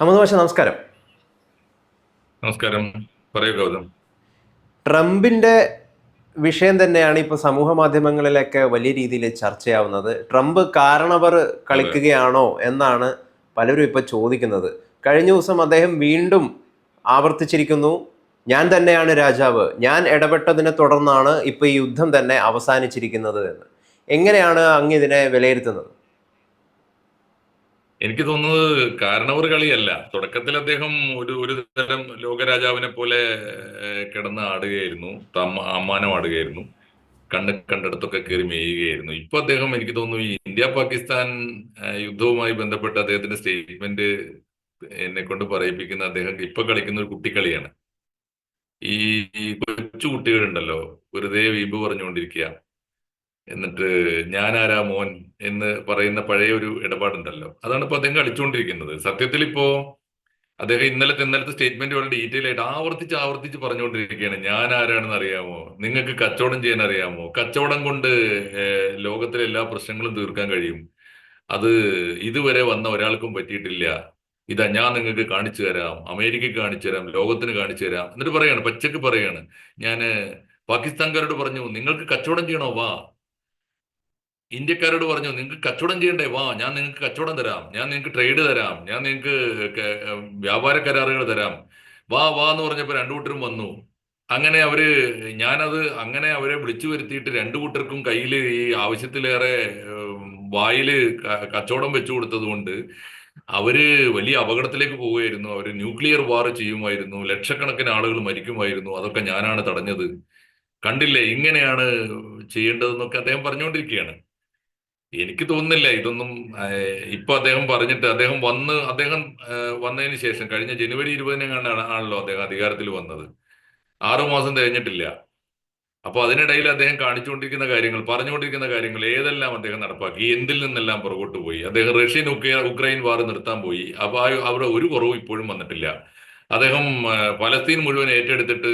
Hamad മാഷ നമസ്കാരം. നമസ്കാരം. പറയൂ ഗൗതം. ട്രംപിന്റെ വിഷയം തന്നെയാണ് ഇപ്പൊ സമൂഹ മാധ്യമങ്ങളിലൊക്കെ വലിയ രീതിയിൽ ചർച്ചയാവുന്നത്. ട്രംപ് കാരണവർ കളിക്കുകയാണോ എന്നാണ് പലരും ഇപ്പൊ ചോദിക്കുന്നത്. കഴിഞ്ഞ ദിവസം അദ്ദേഹം വീണ്ടും ആവർത്തിച്ചിരിക്കുന്നു. ഞാൻ തന്നെയാണ് രാജാവ്. ഞാൻ ഇടപെട്ടതിനെ തുടർന്നാണ് ഇപ്പൊ ഈ യുദ്ധം തന്നെ അവസാനിച്ചിരിക്കുന്നത് എന്ന്. എങ്ങനെയാണ് അങ്ങ് ഇതിനെ വിലയിരുത്തുന്നത്? എനിക്ക് തോന്നുന്നത് കാരണവർ കളിയല്ല. തുടക്കത്തിൽ അദ്ദേഹം ഒരു ഒരു തരം ലോകരാജാവിനെ പോലെ കിടന്ന് ആടുകയായിരുന്നു. തമ്മ അമ്മാനം ആടുകയായിരുന്നു. കണ്ണ് കണ്ടിടത്തൊക്കെ കയറി മേയുകയായിരുന്നു. ഇപ്പൊ അദ്ദേഹം എനിക്ക് തോന്നുന്നു ഈ ഇന്ത്യ പാകിസ്ഥാൻ യുദ്ധവുമായി ബന്ധപ്പെട്ട് അദ്ദേഹത്തിന്റെ സ്റ്റേറ്റ്മെന്റ് എന്നെ കൊണ്ട് പറയിപ്പിക്കുന്ന അദ്ദേഹം ഇപ്പൊ കളിക്കുന്ന ഒരു കുട്ടിക്കളിയാണ്. ഈ കൊച്ചു കുട്ടികളുണ്ടല്ലോ വെറുതെ വീമ്പ് പറഞ്ഞുകൊണ്ടിരിക്കുക. എന്നിട്ട് ഞാനാരാ മോൻ എന്ന് പറയുന്ന പഴയ ഒരു ഇടപാടുണ്ടല്ലോ. അതാണ് ഇപ്പൊ അദ്ദേഹം കളിച്ചുകൊണ്ടിരിക്കുന്നത് സത്യത്തിൽ ഇപ്പോ അദ്ദേഹം ഇന്നലത്തെ ഇന്നലത്തെ സ്റ്റേറ്റ്മെന്റ് വളരെ ഡീറ്റെയിൽ ആയിട്ട് ആവർത്തിച്ച് ആവർത്തിച്ച് പറഞ്ഞുകൊണ്ടിരിക്കുകയാണ്. ഞാൻ ആരാണെന്ന് അറിയാമോ? നിങ്ങൾക്ക് കച്ചവടം ചെയ്യാൻ അറിയാമോ? കച്ചവടം കൊണ്ട് ലോകത്തിലെ എല്ലാ പ്രശ്നങ്ങളും തീർക്കാൻ കഴിയും. അത് ഇതുവരെ വന്ന ഒരാൾക്കും പറ്റിയിട്ടില്ല. ഇതാ ഞാൻ നിങ്ങൾക്ക് കാണിച്ചു തരാം. അമേരിക്കക്ക് കാണിച്ചു തരാം. ലോകത്തിന് കാണിച്ചു തരാം. എന്നിട്ട് പറയാണ് പച്ചക്ക് പറയാണ്. ഞാൻ പാകിസ്ഥാൻകാരോട് പറഞ്ഞു നിങ്ങൾക്ക് കച്ചവടം ചെയ്യണോ? വാ. ഇന്ത്യക്കാരോട് പറഞ്ഞു നിങ്ങൾക്ക് കച്ചവടം ചെയ്യണ്ടേ? വാ ഞാൻ നിങ്ങൾക്ക് കച്ചവടം തരാം. ഞാൻ നിങ്ങൾക്ക് ട്രേഡ് തരാം. ഞാൻ നിങ്ങൾക്ക് വ്യാപാര കരാറുകൾ തരാം. വാ വാ എന്ന് പറഞ്ഞപ്പോൾ രണ്ടു കൂട്ടരും വന്നു. അങ്ങനെ അവർ ഞാനത് അങ്ങനെ അവരെ വിളിച്ചു വരുത്തിയിട്ട് രണ്ടു കൂട്ടർക്കും കയ്യിൽ ഈ ആവശ്യത്തിലേറെ വായിൽ കച്ചവടം വെച്ചു കൊടുത്തത് കൊണ്ട് അവർ വലിയ അപകടത്തിലേക്ക് പോവുകയായിരുന്നു. അവർ ന്യൂക്ലിയർ വാർ ചെയ്യുമായിരുന്നു. ലക്ഷക്കണക്കിന് ആളുകൾ മരിക്കുമായിരുന്നു. അതൊക്കെ ഞാനാണ് തടഞ്ഞത്. കണ്ടില്ലേ ഇങ്ങനെയാണ് ചെയ്യേണ്ടതെന്നൊക്കെ അദ്ദേഹം പറഞ്ഞുകൊണ്ടിരിക്കുകയാണ്. എനിക്ക് തോന്നുന്നില്ല. ഇതൊന്നും ഇപ്പൊ അദ്ദേഹം പറഞ്ഞിട്ട് അദ്ദേഹം വന്ന് അദ്ദേഹം വന്നതിന് ശേഷം കഴിഞ്ഞ ജനുവരി ഇരുപതിനെങ്ങാണ് ആണല്ലോ അദ്ദേഹം അധികാരത്തിൽ വന്നത്. ആറു മാസം തികഞ്ഞിട്ടില്ല അപ്പൊ അതിനിടയിൽ അദ്ദേഹം കാണിച്ചുകൊണ്ടിരിക്കുന്ന കാര്യങ്ങൾ പറഞ്ഞുകൊണ്ടിരിക്കുന്ന കാര്യങ്ങൾ ഏതെല്ലാം അദ്ദേഹം നടപ്പാക്കി എന്തിൽ നിന്നെല്ലാം പുറകോട്ട് പോയി അദ്ദേഹം റഷ്യൻ ഉക്രൈൻ വാർ നിർത്താൻ പോയി. അപ്പൊ അവിടെ ഒരു കുറവും ഇപ്പോഴും വന്നിട്ടില്ല. അദ്ദേഹം പലസ്തീൻ മുഴുവൻ ഏറ്റെടുത്തിട്ട്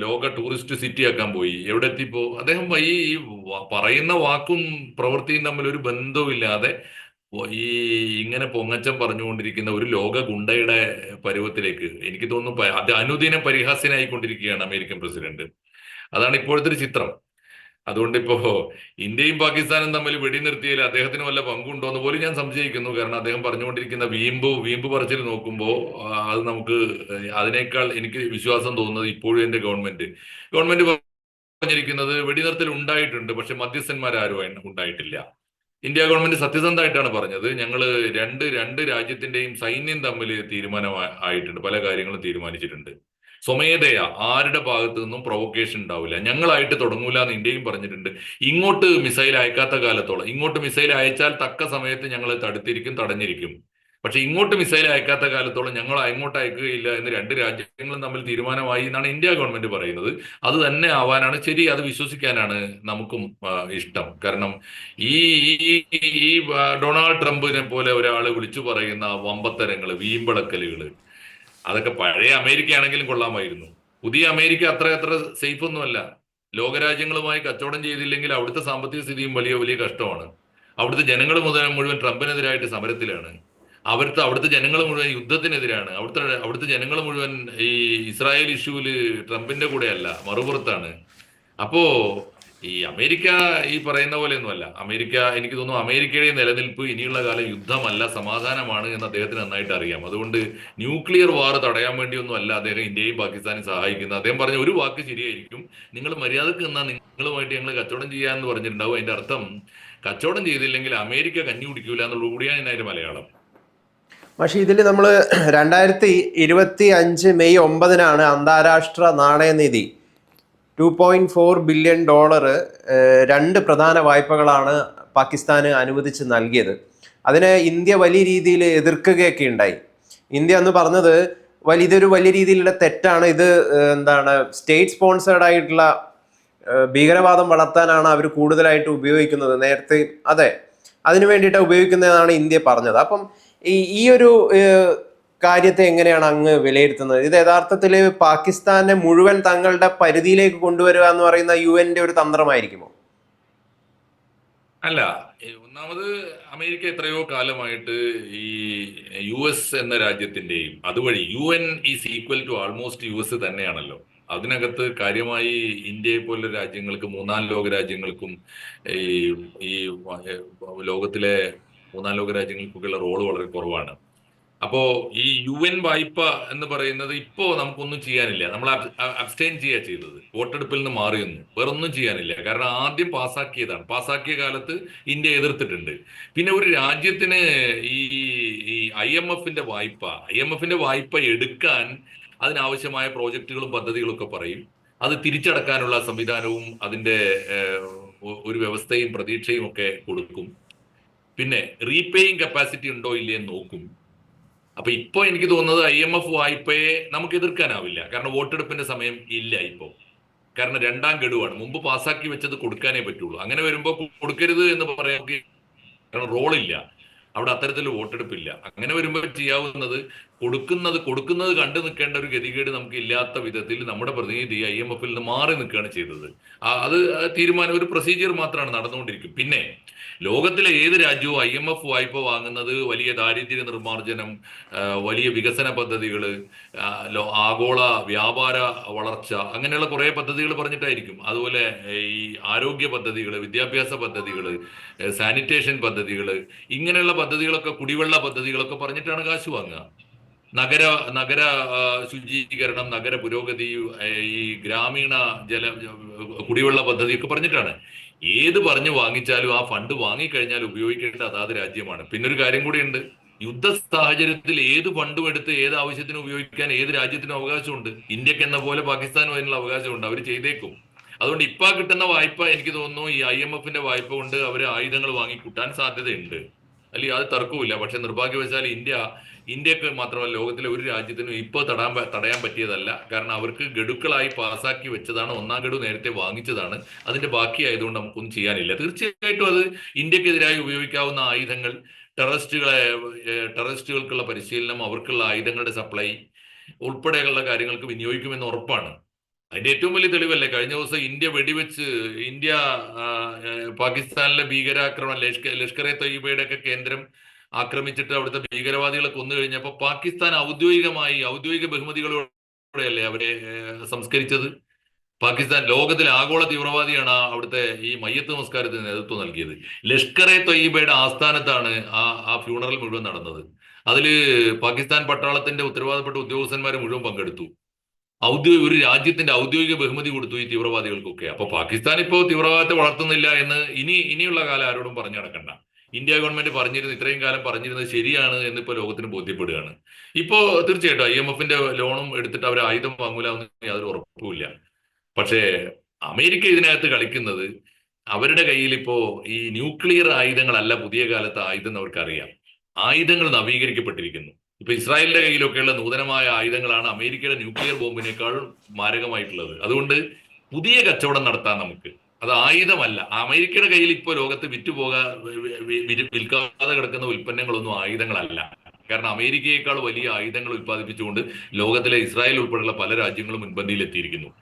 ലോക ടൂറിസ്റ്റ് സിറ്റി ആക്കാൻ പോയി. എവിടെ എത്തിപ്പോ അദ്ദേഹം ഈ പറയുന്ന വാക്കും പ്രവൃത്തിയും തമ്മിൽ ഒരു ബന്ധവുമില്ലാതെ ഈ ഇങ്ങനെ പൊങ്ങച്ചം പറഞ്ഞുകൊണ്ടിരിക്കുന്ന ഒരു ലോക ഗുണ്ടയുടെ പരുവത്തിലേക്ക് എനിക്ക് തോന്നുന്നു അത് അനുദിനം പരിഹാസ്യനായിക്കൊണ്ടിരിക്കുകയാണ് അമേരിക്കൻ പ്രസിഡന്റ്. അതാണ് ഇപ്പോഴത്തെ ഒരു ചിത്രം. അതുകൊണ്ട് ഇപ്പോ ഇന്ത്യയും പാകിസ്ഥാനും തമ്മിൽ വെടിനിർത്തിയതിൽ അദ്ദേഹത്തിന് വല്ല പങ്കുണ്ടോ എന്ന് പോലും ഞാൻ സംശയിക്കുന്നു. കാരണം അദ്ദേഹം പറഞ്ഞുകൊണ്ടിരിക്കുന്ന വീമ്പ് വീമ്പ് പറച്ചിൽ നോക്കുമ്പോൾ അത് നമുക്ക് അതിനേക്കാൾ എനിക്ക് വിശ്വാസം തോന്നുന്നത് ഇപ്പോഴും എന്റെ ഗവൺമെന്റ് ഗവൺമെന്റ് പറഞ്ഞിരിക്കുന്നത് വെടിനിർത്തൽ ഉണ്ടായിട്ടുണ്ട് പക്ഷെ മധ്യസ്ഥന്മാരാരും ഉണ്ടായിട്ടില്ല. ഇന്ത്യ ഗവൺമെന്റ് സത്യസന്ധമായിട്ടാണ് പറഞ്ഞത്. ഞങ്ങൾ രണ്ട് രണ്ട് രാജ്യത്തിന്റെയും സൈന്യം തമ്മിൽ തീരുമാനം ആയിട്ടുണ്ട്. പല കാര്യങ്ങളും തീരുമാനിച്ചിട്ടുണ്ട്. സ്വമേധയാ ആരുടെ ഭാഗത്തു നിന്നും പ്രൊവക്കേഷൻ ഉണ്ടാവില്ല. ഞങ്ങളായിട്ട് തുടങ്ങൂല എന്ന് ഇന്ത്യയും പറഞ്ഞിട്ടുണ്ട്. ഇങ്ങോട്ട് മിസൈൽ അയക്കാത്ത കാലത്തോളം ഇങ്ങോട്ട് മിസൈൽ അയച്ചാൽ തക്ക സമയത്ത് ഞങ്ങൾ തടുത്തിരിക്കും തടഞ്ഞിരിക്കും. പക്ഷെ ഇങ്ങോട്ട് മിസൈൽ അയക്കാത്ത കാലത്തോളം ഞങ്ങൾ അങ്ങോട്ട് അയക്കുകയില്ല എന്ന് രണ്ട് രാജ്യങ്ങളും തമ്മിൽ തീരുമാനമായി എന്നാണ് ഇന്ത്യ ഗവൺമെന്റ് പറയുന്നത്. അത് തന്നെ ആവാനാണ്. ശരി അത് വിശ്വസിക്കാനാണ് നമുക്കും ഇഷ്ടം. കാരണം ഈ ഈ ഡൊണാൾഡ് ട്രംപിനെ പോലെ ഒരാൾ വിളിച്ചു പറയുന്ന വമ്പത്തരങ്ങൾ വീമ്പളക്കലുകൾ അതൊക്കെ പഴയ അമേരിക്ക ആണെങ്കിലും കൊള്ളാമായിരുന്നു. പുതിയ അമേരിക്ക അത്ര അത്ര സേഫ് ഒന്നുമല്ല ലോകരാജ്യങ്ങളുമായി കച്ചവടം ചെയ്തില്ലെങ്കിൽ അവിടുത്തെ സാമ്പത്തിക സ്ഥിതിയും വലിയ വലിയ കഷ്ടമാണ്. അവിടുത്തെ ജനങ്ങൾ മുതൽ മുഴുവൻ ട്രംപിനെതിരായിട്ട് സമരത്തിലാണ്. അവിടുത്തെ അവിടുത്തെ ജനങ്ങൾ മുഴുവൻ യുദ്ധത്തിനെതിരാണ്. അവിടുത്തെ അവിടുത്തെ ജനങ്ങൾ മുഴുവൻ ഈ ഇസ്രായേൽ ഇഷ്യൂവിൽ ട്രംപിന്റെ കൂടെയല്ല മറുപുറത്താണ്. അപ്പോ ഈ അമേരിക്ക ഈ പറയുന്ന പോലെയൊന്നുമല്ല. അമേരിക്ക എനിക്ക് തോന്നുന്നു അമേരിക്കയുടെ നിലനിൽപ്പ് ഇനിയുള്ള കാലം യുദ്ധമല്ല സമാധാനമാണ് എന്ന് അദ്ദേഹത്തിന് നന്നായിട്ട് അറിയാം. അതുകൊണ്ട് ന്യൂക്ലിയർ വാർ തടയാൻ വേണ്ടിയൊന്നും അല്ല അദ്ദേഹം ഇന്ത്യയും പാകിസ്ഥാനും സഹായിക്കുന്നത്. അദ്ദേഹം പറഞ്ഞ ഒരു വാക്ക് ശരിയായിരിക്കും. നിങ്ങൾ മര്യാദയ്ക്ക് നിന്നാൽ നിങ്ങളുമായിട്ട് ഞങ്ങൾ കച്ചവടം ചെയ്യാന്ന് പറഞ്ഞിട്ടുണ്ടാവും. അതിന്റെ അർത്ഥം കച്ചവടം ചെയ്തില്ലെങ്കിൽ അമേരിക്ക കഞ്ഞി കുടിക്കൂല എന്നുള്ളത് കൂടിയാണ് ഇതിന്റെ മലയാളം. പക്ഷേ ഇതിൽ നമ്മൾ രണ്ടായിരത്തി ഇരുപത്തി അഞ്ച് മെയ് ഒമ്പതിനാണ് അന്താരാഷ്ട്ര നാണയനിധി two point four billion dollar രണ്ട് പ്രധാന വായ്പകളാണ് പാകിസ്ഥാന് അനുവദിച്ച് നൽകിയത്. അതിനെ ഇന്ത്യ വലിയ രീതിയിൽ എതിർക്കുകയൊക്കെ ഉണ്ടായി. ഇന്ത്യ എന്ന് പറഞ്ഞത് വലിയ ഇതൊരു വലിയ രീതിയിലുള്ള തെറ്റാണ്. ഇത് എന്താണ് സ്റ്റേറ്റ് സ്പോൺസേഡ് ആയിട്ടുള്ള ഭീകരവാദം വളർത്താനാണ് അവർ കൂടുതലായിട്ട് ഉപയോഗിക്കുന്നത്. നേരത്തെ അതെ അതിനു വേണ്ടിയിട്ട് ഉപയോഗിക്കുന്നതാണ് ഇന്ത്യ പറഞ്ഞത്. അപ്പം ഈ ഈ ഒരു കാര്യത്തെ എങ്ങനെയാണ് അങ്ങ് വിലയിരുത്തുന്നത്? ഇത് യഥാർത്ഥത്തിൽ പാകിസ്ഥാനെ മുഴുവൻ തങ്ങളുടെ പരിധിയിലേക്ക് കൊണ്ടുവരിക എന്ന് പറയുന്ന യു എന്റെ ഒരു തന്ത്രമായിരിക്കുമോ? അല്ല ഒന്നാമത് അമേരിക്ക എത്രയോ കാലമായിട്ട് ഈ യു എസ് എന്ന രാജ്യത്തിന്റെയും അതുവഴി U N is equal to almost U S തന്നെയാണല്ലോ. അതിനകത്ത് കാര്യമായി ഇന്ത്യയെ പോലുള്ള രാജ്യങ്ങൾക്ക് മൂന്നാം ലോക രാജ്യങ്ങൾക്കും ഈ ഈ ലോകത്തിലെ മൂന്നാം ലോക രാജ്യങ്ങൾക്കൊക്കെയുള്ള റോൾ വളരെ കുറവാണ്. അപ്പോ ഈ യു എൻ വായ്പ എന്ന് പറയുന്നത് ഇപ്പോ നമുക്കൊന്നും ചെയ്യാനില്ല. നമ്മൾ അബ്സ്റ്റെയിൻ ചെയ്യുക ചെയ്തത്. വോട്ടെടുപ്പിൽ നിന്ന് മാറി വേറെ വേറൊന്നും ചെയ്യാനില്ല. കാരണം ആദ്യം പാസ്സാക്കിയതാണ് പാസ്സാക്കിയ കാലത്ത് ഇന്ത്യ എതിർത്തിട്ടുണ്ട്. പിന്നെ ഒരു രാജ്യത്തിന് ഈ ഈ ഐ എം എഫിന്റെ വായ്പ ഐ എം എഫിന്റെ വായ്പ എടുക്കാൻ അതിനാവശ്യമായ പ്രോജക്റ്റുകളും പദ്ധതികളും ഒക്കെ പറയും. അത് തിരിച്ചടക്കാനുള്ള സംവിധാനവും അതിന്റെ ഒരു വ്യവസ്ഥയും പ്രതീക്ഷയും ഒക്കെ കൊടുക്കും. പിന്നെ റീപേയിങ് കപ്പാസിറ്റി ഉണ്ടോ ഇല്ലേ എന്ന് നോക്കും. അപ്പൊ ഇപ്പൊ എനിക്ക് തോന്നുന്നത് ഐ എം എഫ് വായ്പയെ നമുക്ക് എതിർക്കാനാവില്ല. കാരണം വോട്ടെടുപ്പിന്റെ സമയം ഇല്ല ഇപ്പോൾ കാരണം രണ്ടാം ഗഡുവാണ്. മുമ്പ് പാസ്സാക്കി വെച്ചത് കൊടുക്കാനേ പറ്റുള്ളൂ. അങ്ങനെ വരുമ്പോൾ കൊടുക്കരുത് എന്ന് പറയാൻ കാരണം റോളില്ല. അവിടെ അത്തരത്തിൽ വോട്ടെടുപ്പില്ല. അങ്ങനെ വരുമ്പോൾ ചെയ്യാവുന്നത് കൊടുക്കുന്നത് കൊടുക്കുന്നത് കണ്ടു നിൽക്കേണ്ട ഒരു ഗതികേട് നമുക്ക് ഇല്ലാത്ത വിധത്തിൽ നമ്മുടെ പ്രതിനിധി ഐ എം എഫിൽ നിന്ന് മാറി നിൽക്കുകയാണ് ചെയ്തത്. അത് തീരുമാനം ഒരു പ്രൊസീജിയർ മാത്രമാണ് നടന്നുകൊണ്ടിരിക്കും. പിന്നെ ലോകത്തിലെ ഏത് രാജ്യവും ഐ എം എഫ് വായ്പ വാങ്ങുന്നത് വലിയ ദാരിദ്ര്യ നിർമ്മാർജനം വലിയ വികസന പദ്ധതികൾ ആഗോള വ്യാപാര വളർച്ച അങ്ങനെയുള്ള കുറേ പദ്ധതികൾ പറഞ്ഞിട്ടായിരിക്കും. അതുപോലെ ഈ ആരോഗ്യ പദ്ധതികൾ വിദ്യാഭ്യാസ പദ്ധതികൾ സാനിറ്റേഷൻ പദ്ധതികൾ ഇങ്ങനെയുള്ള പദ്ധതികളൊക്കെ കുടിവെള്ള പദ്ധതികളൊക്കെ പറഞ്ഞിട്ടാണ് കാശ് വാങ്ങുക. നഗര നഗര ശുചീകരണം നഗര പുരോഗതി ഈ ഗ്രാമീണ ജല കുടിവെള്ള പദ്ധതി ഒക്കെ പറഞ്ഞിട്ടാണ്. ഏത് പറഞ്ഞു വാങ്ങിച്ചാലും ആ ഫണ്ട് വാങ്ങിക്കഴിഞ്ഞാൽ ഉപയോഗിക്കേണ്ട അതാത് രാജ്യമാണ്. പിന്നെ ഒരു കാര്യം കൂടിയുണ്ട്. യുദ്ധ സാഹചര്യത്തിൽ ഏത് ഫണ്ടും എടുത്ത് ഏത് ആവശ്യത്തിന് ഉപയോഗിക്കാൻ ഏത് രാജ്യത്തിനും അവകാശമുണ്ട്? ഇന്ത്യയ്ക്ക് എന്ന പോലെ പാകിസ്ഥാനും അതിനുള്ള അവകാശമുണ്ട്. അവർ ചെയ്തേക്കും. അതുകൊണ്ട് ഇപ്പൊ കിട്ടുന്ന വായ്പ എനിക്ക് തോന്നുന്നു ഈ ഐ എം എഫിന്റെ വായ്പ കൊണ്ട് അവർ ആയുധങ്ങൾ വാങ്ങിക്കൂട്ടാൻ സാധ്യതയുണ്ട്. അല്ലെങ്കിൽ അത് തർക്കവുമില്ല. പക്ഷെ നിർഭാഗ്യവശാൽ ഇന്ത്യ ഇന്ത്യയ്ക്ക് മാത്രമല്ല ലോകത്തിലെ ഒരു രാജ്യത്തിനും ഇപ്പോൾ തടാൻ തടയാൻ പറ്റിയതല്ല. കാരണം അവർക്ക് ഗഡുക്കളായി പാസാക്കി വെച്ചതാണ് ഒന്നാം ഗഡു നേരത്തെ വാങ്ങിച്ചതാണ്. അതിന്റെ ബാക്കിയായതുകൊണ്ട് നമുക്കൊന്നും ചെയ്യാനില്ല. തീർച്ചയായിട്ടും അത് ഇന്ത്യക്കെതിരായി ഉപയോഗിക്കാവുന്ന ആയുധങ്ങൾ ടെററിസ്റ്റുകളെ ടെററിസ്റ്റുകൾക്കുള്ള പരിശീലനം അവർക്കുള്ള ആയുധങ്ങളുടെ സപ്ലൈ ഉൾപ്പെടെയുള്ള കാര്യങ്ങൾക്ക് വിനിയോഗിക്കുമെന്ന് ഉറപ്പാണ്. അതിന്റെ ഏറ്റവും വലിയ തെളിവല്ലേ? കഴിഞ്ഞ ദിവസം ഇന്ത്യ വെടിവെച്ച് ഇന്ത്യ പാകിസ്ഥാനിലെ ഭീകരാക്രമണം ലഷ്കർ ലഷ്കർ എ തയ്യബയുടെ ഒക്കെ കേന്ദ്രം ആക്രമിച്ചിട്ട് അവിടുത്തെ ഭീകരവാദികളെ കൊന്നു കഴിഞ്ഞപ്പോൾ പാകിസ്ഥാൻ ഔദ്യോഗികമായി ഔദ്യോഗിക ബഹുമതികളോടെയല്ലേ അവരെ സംസ്കരിച്ചത്? പാകിസ്ഥാൻ ലോകത്തിലെ ആഗോള തീവ്രവാദിയാണ് അവിടുത്തെ ഈ മയ്യത്ത് നമസ്കാരത്തിന് നേതൃത്വം നൽകിയത്. ലഷ്കർ എ തൊയ്യബയുടെ ആസ്ഥാനത്താണ് ആ ആ ഫ്യൂണറൽ മുഴുവൻ നടന്നത്. അതിൽ പാകിസ്ഥാൻ പട്ടാളത്തിന്റെ ഉത്തരവാദപ്പെട്ട ഉദ്യോഗസ്ഥന്മാർ മുഴുവൻ പങ്കെടുത്തു. ഔദ്യോഗിക ഒരു രാജ്യത്തിന്റെ ഔദ്യോഗിക ബഹുമതി കൊടുത്തു ഈ തീവ്രവാദികൾക്കൊക്കെ. അപ്പൊ പാകിസ്ഥാൻ ഇപ്പോ തീവ്രവാദത്തെ വളർത്തുന്നില്ല എന്ന് ഇനി ഇനിയുള്ള കാലം ആരോടും പറഞ്ഞു നടക്കണ്ട. ഇന്ത്യ ഗവൺമെന്റ് പറഞ്ഞിരുന്നു ഇത്രയും കാലം പറഞ്ഞിരുന്നത് ശരിയാണ് എന്ന് ഇപ്പൊ ലോകത്തിന് ബോധ്യപ്പെടുകയാണ്. ഇപ്പോ തീർച്ചയായിട്ടും ഐ എം എഫിന്റെ ലോണും എടുത്തിട്ട് അവർ ആയുധം വാങ്ങൂല എന്ന് യാതൊരു ഉറപ്പുമില്ല. പക്ഷേ അമേരിക്ക ഇതിനകത്ത് കളിക്കുന്നത് അവരുടെ കയ്യിൽ ഇപ്പോ ഈ ന്യൂക്ലിയർ ആയുധങ്ങളല്ല പുതിയ കാലത്ത് ആയുധം അവർക്കറിയാം. ആയുധങ്ങൾ നവീകരിക്കപ്പെട്ടിരിക്കുന്നു. ഇപ്പൊ ഇസ്രായേലിന്റെ കയ്യിലൊക്കെയുള്ള നൂതനമായ ആയുധങ്ങളാണ് അമേരിക്കയുടെ ന്യൂക്ലിയർ ബോംബിനേക്കാൾ മാരകമായിട്ടുള്ളത്. അതുകൊണ്ട് പുതിയ കച്ചവടം നടത്താൻ നമുക്ക്. അത് ആയുധമല്ല. അമേരിക്കയുടെ കയ്യിൽ ഇപ്പോൾ ലോകത്ത് വിറ്റുപോകാ വിൽക്കാതെ കിടക്കുന്ന ഉൽപ്പന്നങ്ങളൊന്നും ആയുധങ്ങളല്ല. കാരണം അമേരിക്കയേക്കാൾ വലിയ ആയുധങ്ങൾ ഉൽപ്പാദിപ്പിച്ചുകൊണ്ട് ലോകത്തിലെ ഇസ്രായേൽ ഉൾപ്പെടെയുള്ള പല രാജ്യങ്ങളും മുൻപന്തിയിൽ എത്തിയിരിക്കുന്നു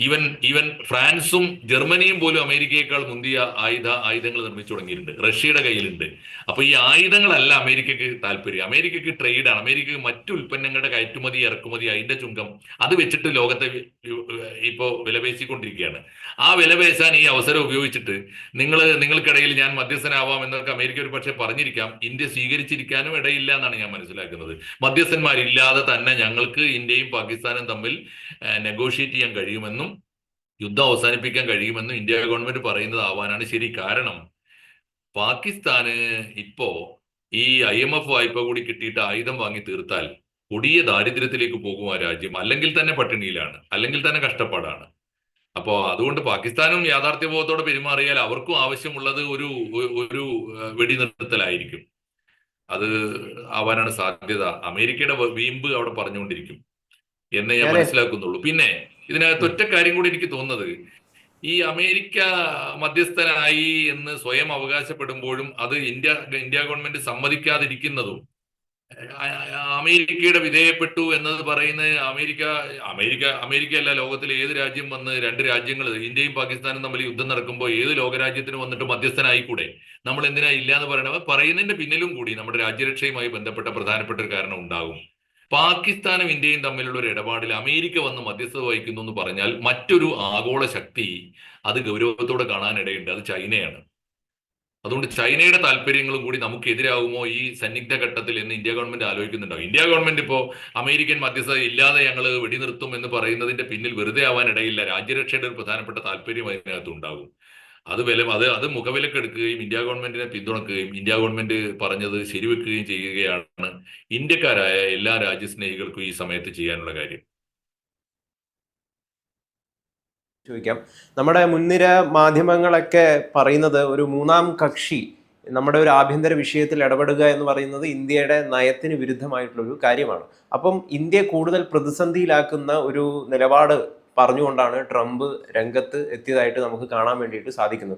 ഈവൻ ഈവൻ ഫ്രാൻസും ജർമ്മനിയും പോലും അമേരിക്കയേക്കാൾ മുന്തിയ ആയുധ ആയുധങ്ങൾ നിർമ്മിച്ചു തുടങ്ങിയിട്ടുണ്ട്. റഷ്യയുടെ കയ്യിലുണ്ട്. അപ്പൊ ഈ ആയുധങ്ങളല്ല അമേരിക്കക്ക് താല്പര്യം. അമേരിക്കക്ക് ട്രേഡാണ് അമേരിക്കക്ക് മറ്റു ഉൽപ്പന്നങ്ങളുടെ കയറ്റുമതി ഇറക്കുമതി അതിന്റെ ചുങ്കം അത് വെച്ചിട്ട് ലോകത്തെ വി- വി- ഇപ്പോ വിലപേശിക്കൊണ്ടിരിക്കുകയാണ്. ആ വിലപേശാൻ ഈ അവസരം ഉപയോഗിച്ചിട്ട് നിങ്ങൾ നിങ്ങൾക്കിടയിൽ ഞാൻ മധ്യസ്ഥനാവാം എന്നൊക്കെ അമേരിക്ക ഒരു പക്ഷേ പറഞ്ഞിരിക്കാം. ഇന്ത്യ സ്വീകരിച്ചിരിക്കാനും ഇടയില്ല എന്നാണ് ഞാൻ മനസ്സിലാക്കുന്നത്. മധ്യസ്ഥന്മാരില്ലാതെ തന്നെ ഞങ്ങൾക്ക് ഇന്ത്യയും പാകിസ്ഥാനും തമ്മിൽ നെഗോഷിയേറ്റ് ചെയ്യാൻ കഴിയുമെന്നും യുദ്ധം അവസാനിപ്പിക്കാൻ കഴിയുമെന്ന് ഇന്ത്യ ഗവൺമെന്റ് പറയുന്നത് ആവാനാണ് ശരി കാരണം. പാകിസ്ഥാന് ഇപ്പോ ഈ ഐ എം എഫ് വായ്പ കൂടി കിട്ടിയിട്ട് ആയുധം വാങ്ങി തീർത്താൽ കൊടിയ ദാരിദ്ര്യത്തിലേക്ക് പോകും ആ രാജ്യം. അല്ലെങ്കിൽ തന്നെ പട്ടിണിയിലാണ്. അല്ലെങ്കിൽ തന്നെ കഷ്ടപ്പാടാണ്. അപ്പോ അതുകൊണ്ട് പാകിസ്ഥാനും യാഥാർത്ഥ്യബോധത്തോടെ പെരുമാറിയാൽ അവർക്കും ആവശ്യമുള്ളത് ഒരു ഒരു- ഒരു വെടിനിർത്തലായിരിക്കും. അത് ആവാനാണ് സാധ്യത. അമേരിക്കയുടെ വീമ്പ് അവിടെ പറഞ്ഞുകൊണ്ടിരിക്കും. എന്നേ ഞാൻ മനസ്സിലാക്കുന്നുള്ളൂ. പിന്നെ ഇതിനകത്ത് ഒറ്റ കാര്യം കൂടി എനിക്ക് തോന്നുന്നത്. ഈ അമേരിക്ക മധ്യസ്ഥനായി എന്ന് സ്വയം അവകാശപ്പെടുമ്പോഴും അത് ഇന്ത്യ ഇന്ത്യ ഗവൺമെന്റ് സമ്മതിക്കാതിരിക്കുന്നതും അമേരിക്കയുടെ വിധേയപ്പെട്ടു എന്നത് പറയുന്ന അമേരിക്ക അമേരിക്ക അമേരിക്കയല്ല ലോകത്തിലെ ഏത് രാജ്യം വന്ന് രണ്ട് രാജ്യങ്ങൾ ഇന്ത്യയും പാകിസ്ഥാനും തമ്മിൽ യുദ്ധം നടക്കുമ്പോൾ ഏത് ലോകരാജ്യത്തിന് വന്നിട്ട് മധ്യസ്ഥനായിക്കൂടെ? നമ്മൾ എന്തിനാ ഇല്ല എന്ന് പറയണത്? പറയുന്നതിന്റെ പിന്നിലും കൂടി നമ്മുടെ രാജ്യരക്ഷയുമായി ബന്ധപ്പെട്ട പ്രധാനപ്പെട്ട ഒരു കാരണം ഉണ്ടാകും. പാകിസ്ഥാനും ഇന്ത്യയും തമ്മിലുള്ള ഒരു ഇടപാടിൽ അമേരിക്ക വന്ന് മധ്യസ്ഥത വഹിക്കുന്നു എന്ന് പറഞ്ഞാൽ മറ്റൊരു ആഗോള ശക്തി അത് ഗൗരവത്തോടെ കാണാനിടയുണ്ട്. അത് ചൈനയാണ്. അതുകൊണ്ട് ചൈനയുടെ താല്പര്യങ്ങളും കൂടി നമുക്ക് എതിരാകുമോ ഈ സന്നിഗ്ധ ഘട്ടത്തിൽ എന്ന് ഇന്ത്യ ഗവൺമെന്റ് ആലോചിക്കുന്നുണ്ടാവും ഇന്ത്യ ഗവൺമെന്റ് ഇപ്പോൾ അമേരിക്കൻ മധ്യസ്ഥത ഇല്ലാതെ ഞങ്ങൾ വെടിനിർത്തും എന്ന് പറയുന്നതിന്റെ പിന്നിൽ വെറുതെ ആവാൻ ഇടയില്ല രാജ്യരക്ഷയുടെ ഒരു പ്രധാനപ്പെട്ട താല്പര്യം അതിനകത്ത് ഉണ്ടാകും അത് വില അത് അത് മുഖവിലക്കെടുക്കുകയും ഇന്ത്യ ഗവൺമെന്റിനെ പിന്തുണക്കുകയും ഇന്ത്യ ഗവൺമെന്റ് പറഞ്ഞത് ശരിവെക്കുകയും ചെയ്യുകയാണ് ഇന്ത്യക്കാരായ എല്ലാ രാജ്യസ്നേഹികൾക്കും ഈ സമയത്ത് ചെയ്യാനുള്ള കാര്യം. ചോദിക്കാം. നമ്മുടെ മുൻനിര മാധ്യമങ്ങളൊക്കെ പറയുന്നത് ഒരു മൂന്നാം കക്ഷി നമ്മുടെ ഒരു ആഭ്യന്തര വിഷയത്തിൽ ഇടപെടുക എന്ന് പറയുന്നത് ഇന്ത്യയുടെ നയത്തിന് വിരുദ്ധമായിട്ടുള്ള ഒരു കാര്യമാണ്. അപ്പം ഇന്ത്യ കൂടുതൽ പ്രതിസന്ധിയിലാക്കുന്ന ഒരു നിലപാട് പറഞ്ഞുകൊണ്ടാണ് ട്രംപ് രംഗത്ത് എത്തിയതായിട്ട് നമുക്ക് കാണാൻ വേണ്ടിയിട്ട് സാധിക്കുന്നു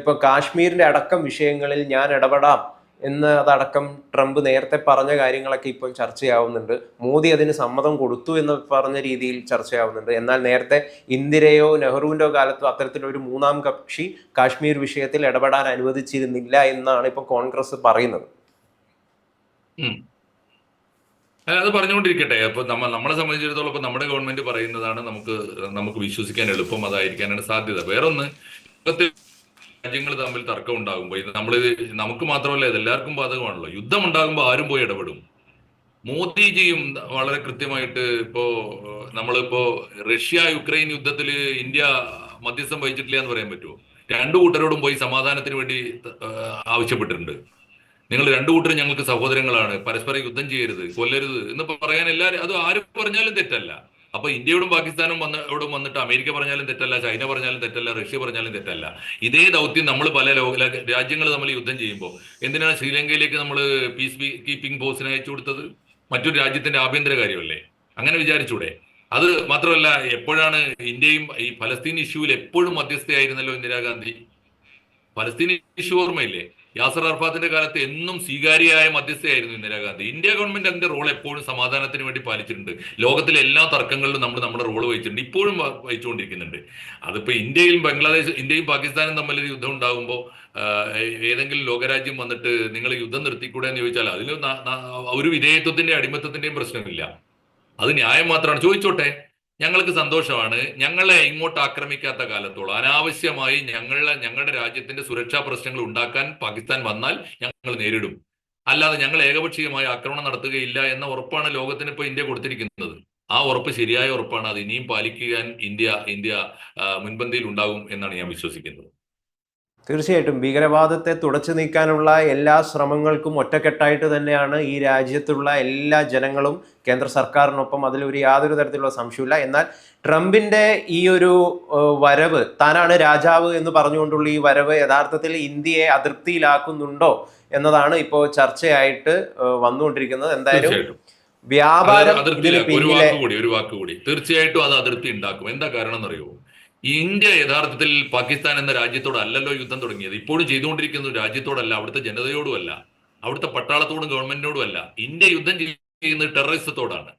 ഇപ്പൊ കാശ്മീരിന്റെ അടക്കം വിഷയങ്ങളിൽ ഞാൻ ഇടപെടാം എന്ന് അതടക്കം ട്രംപ് നേരത്തെ പറഞ്ഞ കാര്യങ്ങളൊക്കെ ഇപ്പോൾ ചർച്ചയാവുന്നുണ്ട്. മോദി അതിന് സമ്മതം കൊടുത്തു എന്ന് പറഞ്ഞ രീതിയിൽ ചർച്ചയാവുന്നുണ്ട്. എന്നാൽ നേരത്തെ ഇന്ദിരയോ നെഹ്റുവിന്റെയോ കാലത്തോ അത്തരത്തിലൊരു മൂന്നാം കക്ഷി കാശ്മീർ വിഷയത്തിൽ ഇടപെടാൻ അനുവദിച്ചിരുന്നില്ല എന്നാണ് ഇപ്പോൾ കോൺഗ്രസ് പറയുന്നത്. അല്ല, അത് പറഞ്ഞുകൊണ്ടിരിക്കട്ടെ. അപ്പൊ നമ്മൾ നമ്മളെ സംബന്ധിച്ചിടത്തോളം ഇപ്പൊ നമ്മുടെ ഗവൺമെന്റ് പറയുന്നതാണ് നമുക്ക് നമുക്ക് വിശ്വസിക്കാൻ എളുപ്പം അതായിരിക്കാനാണ് സാധ്യത. വേറൊന്ന് രാജ്യങ്ങൾ തമ്മിൽ തർക്കം ഉണ്ടാകുമ്പോൾ ഇത് നമ്മൾ നമുക്ക് മാത്രമല്ല ഇത് എല്ലാവർക്കും ബാധകമാണല്ലോ. യുദ്ധം ഉണ്ടാകുമ്പോൾ ആരും പോയി ഇടപെടും. മോദിജിയും വളരെ കൃത്യമായിട്ട് ഇപ്പോ നമ്മളിപ്പോ റഷ്യ യുക്രൈൻ യുദ്ധത്തിൽ ഇന്ത്യ മധ്യസ്ഥം വഹിച്ചിട്ടില്ല എന്ന് പറയാൻ പറ്റുമോ? രണ്ടു കൂട്ടരോടും പോയി സമാധാനത്തിന് വേണ്ടി ആവശ്യപ്പെട്ടിട്ടുണ്ട്. നിങ്ങൾ രണ്ടു കൂട്ടരും ഞങ്ങൾക്ക് സഹോദരങ്ങളാണ്. പരസ്പരം യുദ്ധം ചെയ്യരുത് കൊല്ലരുത് എന്ന് പറയാൻ എല്ലാവരും അത് ആര് പറഞ്ഞാലും തെറ്റല്ല. അപ്പൊ ഇന്ത്യയോടും പാകിസ്ഥാനും വന്ന ഇവിടെ വന്നിട്ട് അമേരിക്ക പറഞ്ഞാലും തെറ്റല്ല ചൈന പറഞ്ഞാലും തെറ്റല്ല റഷ്യ പറഞ്ഞാലും തെറ്റല്ല. ഇതേ ദൗത്യം നമ്മൾ പല ലോക രാജ്യങ്ങൾ തമ്മിൽ യുദ്ധം ചെയ്യുമ്പോൾ എന്തിനാണ് ശ്രീലങ്കയിലേക്ക് നമ്മൾ പീസ് കീപ്പിംഗ് ഫോഴ്സിനെ അയച്ചു കൊടുത്തത്? മറ്റൊരു രാജ്യത്തിന്റെ ആഭ്യന്തര കാര്യമല്ലേ? അങ്ങനെ വിചാരിച്ചൂടെ? അത് മാത്രമല്ല എപ്പോഴാണ് ഇന്ത്യയും ഈ ഫലസ്തീൻ ഇഷ്യൂവിൽ എപ്പോഴും മധ്യസ്ഥയായിരുന്നല്ലോ ഇന്ദിരാഗാന്ധി? ഫലസ്തീൻ ഇഷ്യൂ ഓർമ്മയില്ലേ? യാസർ അർഫാത്തിന്റെ കാലത്ത് എന്നും സ്വീകാര്യമായ മധ്യസ്ഥയായിരുന്നു ഇന്ദിരാഗാന്ധി ഇന്ത്യ ഗവൺമെന്റ് അതിന്റെ റോൾ എപ്പോഴും സമാധാനത്തിന് വേണ്ടി പാലിച്ചിട്ടുണ്ട്. ലോകത്തിലെ എല്ലാ തർക്കങ്ങളിലും നമ്മൾ നമ്മുടെ റോൾ വഹിച്ചിട്ടുണ്ട്. ഇപ്പോഴും വഹിച്ചുകൊണ്ടിരിക്കുന്നുണ്ട്. അതിപ്പോ ഇന്ത്യയും ബംഗ്ലാദേശ് ഇന്ത്യയും പാകിസ്ഥാനും തമ്മിൽ ഒരു യുദ്ധം ഉണ്ടാകുമ്പോൾ ഏതെങ്കിലും ലോകരാജ്യം വന്നിട്ട് നിങ്ങൾ യുദ്ധം നിർത്തിക്കൂടെ എന്ന് ചോദിച്ചാൽ അതിന് ഒരു വിധേയത്വത്തിന്റെ അടിമത്തത്തിന്റെയും പ്രശ്നമില്ല. അത് ന്യായം മാത്രമാണ്. ചോദിച്ചോട്ടെ? ഞങ്ങൾക്ക് സന്തോഷമാണ്. ഞങ്ങളെ ഇങ്ങോട്ട് ആക്രമിക്കാത്ത കാലത്തോളം അനാവശ്യമായി ഞങ്ങളെ ഞങ്ങളുടെ രാജ്യത്തിന്റെ സുരക്ഷാ പ്രശ്നങ്ങൾ ഉണ്ടാക്കാൻ പാകിസ്ഥാൻ വന്നാൽ ഞങ്ങൾ നേരിടും. അല്ലാതെ ഞങ്ങൾ ഏകപക്ഷീയമായി ആക്രമണം നടത്തുകയില്ല എന്ന ഉറപ്പാണ് ലോകത്തിന് ഇപ്പോൾ ഇന്ത്യ കൊടുത്തിരിക്കുന്നത്. ആ ഉറപ്പ് ശരിയായ ഉറപ്പാണ്. അത് ഇനിയും പാലിക്കാൻ ഇന്ത്യ ഇന്ത്യ മുൻപന്തിയിൽ ഉണ്ടാകും എന്നാണ് ഞാൻ വിശ്വസിക്കുന്നത്. തീർച്ചയായിട്ടും ഭീകരവാദത്തെ തുടച്ചു നീക്കാനുള്ള എല്ലാ ശ്രമങ്ങൾക്കും ഒറ്റക്കെട്ടായിട്ട് തന്നെയാണ് ഈ രാജ്യത്തുള്ള എല്ലാ ജനങ്ങളും കേന്ദ്ര സർക്കാരിനൊപ്പം അതിലൊരു യാതൊരു തരത്തിലുള്ള സംശയമില്ല എന്നാൽ ട്രംപിന്റെ ഈ ഒരു വരവ് താനാണ് രാജാവ് എന്ന് പറഞ്ഞുകൊണ്ടുള്ള ഈ വരവ് യഥാർത്ഥത്തിൽ ഇന്ത്യയെ അതൃപ്തിയിലാക്കുന്നുണ്ടോ എന്നതാണ് ഇപ്പോൾ ചർച്ചയായിട്ട് വന്നുകൊണ്ടിരിക്കുന്നത്. എന്തായാലും വ്യാപാരം ഒരു വാക്ക് കൂടി ഒരു വാക്ക് കൂടി. തീർച്ചയായിട്ടും അത് അതിർത്തി ഉണ്ടാക്കും. എന്താ കാരണം എന്നറിയോ ഇന്ത്യ യഥാർത്ഥത്തിൽ പാകിസ്ഥാൻ എന്ന രാജ്യത്തോടല്ലല്ലോ യുദ്ധം തുടങ്ങിയത്. ഇപ്പോഴും ചെയ്തുകൊണ്ടിരിക്കുന്ന രാജ്യത്തോടല്ല അവിടുത്തെ ജനതയോടും അല്ല അവിടുത്തെ പട്ടാളത്തോടും ഗവൺമെന്റിനോടും അല്ല ഇന്ത്യ യുദ്ധം ചെയ്യുന്നത് ടെററിസത്തോടാണ്.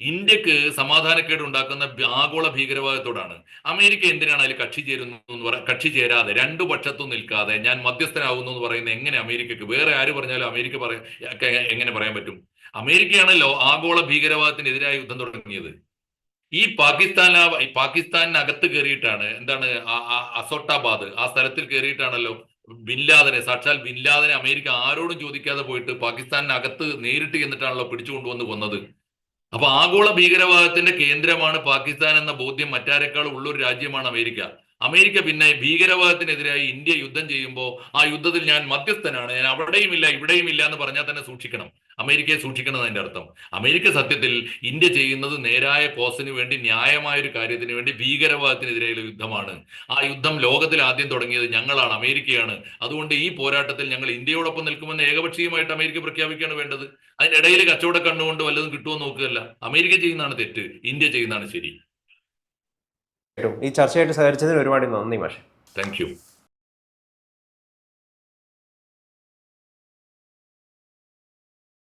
ഇന്ത്യയ്ക്ക് സമാധാനക്കേട് ഉണ്ടാക്കുന്ന ആഗോള ഭീകരവാദത്തോടാണ്. അമേരിക്ക എന്തിനാണ് അതിൽ കക്ഷി ചേരുന്നു എന്ന് പറ കക്ഷി ചേരാതെ രണ്ടു പക്ഷത്തും നിൽക്കാതെ ഞാൻ മധ്യസ്ഥനാകുന്നു എന്ന് പറയുന്നത് എങ്ങനെ അമേരിക്കക്ക്? വേറെ ആര് പറഞ്ഞാലും അമേരിക്ക പറയാ എങ്ങനെ പറയാൻ പറ്റും? അമേരിക്കയാണല്ലോ ആഗോള ഭീകരവാദത്തിനെതിരായ യുദ്ധം തുടങ്ങിയത്. ഈ പാകിസ്ഥാൻ പാകിസ്ഥാനിനകത്ത് കയറിയിട്ടാണ് എന്താണ് അസോട്ടാബാദ് ആ സ്ഥലത്തിൽ കയറിയിട്ടാണല്ലോ ബിൻലാദനെ സാക്ഷാൽ ബിൻലാദനെ അമേരിക്ക ആരോടും ചോദിക്കാതെ പോയിട്ട് പാകിസ്ഥാനിനകത്ത് നേരിട്ട് ചെന്നിട്ടാണല്ലോ പിടിച്ചുകൊണ്ടുവന്ന് കൊന്നത്. അപ്പൊ ആഗോള ഭീകരവാദത്തിന്റെ കേന്ദ്രമാണ് പാകിസ്ഥാൻ എന്ന ബോധ്യം മറ്റാരെക്കാൾ ഉള്ളൊരു രാജ്യമാണ് അമേരിക്ക. അമേരിക്ക പിന്നെ ഭീകരവാദത്തിനെതിരായി ഇന്ത്യ യുദ്ധം ചെയ്യുമ്പോൾ ആ യുദ്ധത്തിൽ ഞാൻ മധ്യസ്ഥനാണ് ഞാൻ അവിടെയും ഇല്ല ഇവിടെയും ഇല്ല എന്ന് പറഞ്ഞാൽ തന്നെ സൂക്ഷിക്കണം. അമേരിക്കയെ സൂക്ഷിക്കണം അതിന്റെ അർത്ഥം. അമേരിക്ക സത്യത്തിൽ ഇന്ത്യ ചെയ്യുന്നത് നേരായ കോസിന് വേണ്ടി ന്യായമായ ഒരു കാര്യത്തിന് വേണ്ടി ഭീകരവാദത്തിനെതിരെയുള്ള യുദ്ധമാണ്. ആ യുദ്ധം ലോകത്തിൽ ആദ്യം തുടങ്ങിയത് ഞങ്ങളാണ് അമേരിക്കയാണ്. അതുകൊണ്ട് ഈ പോരാട്ടത്തിൽ ഞങ്ങൾ ഇന്ത്യയോടൊപ്പം നിൽക്കുമെന്ന് ഏകപക്ഷീയമായിട്ട് അമേരിക്ക പ്രഖ്യാപിക്കുകയാണ് വേണ്ടത്. അതിനിടയിൽ കച്ചവട കണ്ണുകൊണ്ട് വല്ലതും കിട്ടുമോ നോക്കുകയല്ല. അമേരിക്ക ചെയ്യുന്നതാണ് തെറ്റ് ഇന്ത്യ ചെയ്യുന്നതാണ് ശരി. ഈ ചർച്ചയായിട്ട് സഹകരിച്ചതിന് ഒരുപാട് നന്ദി മാഷെ. Thank you.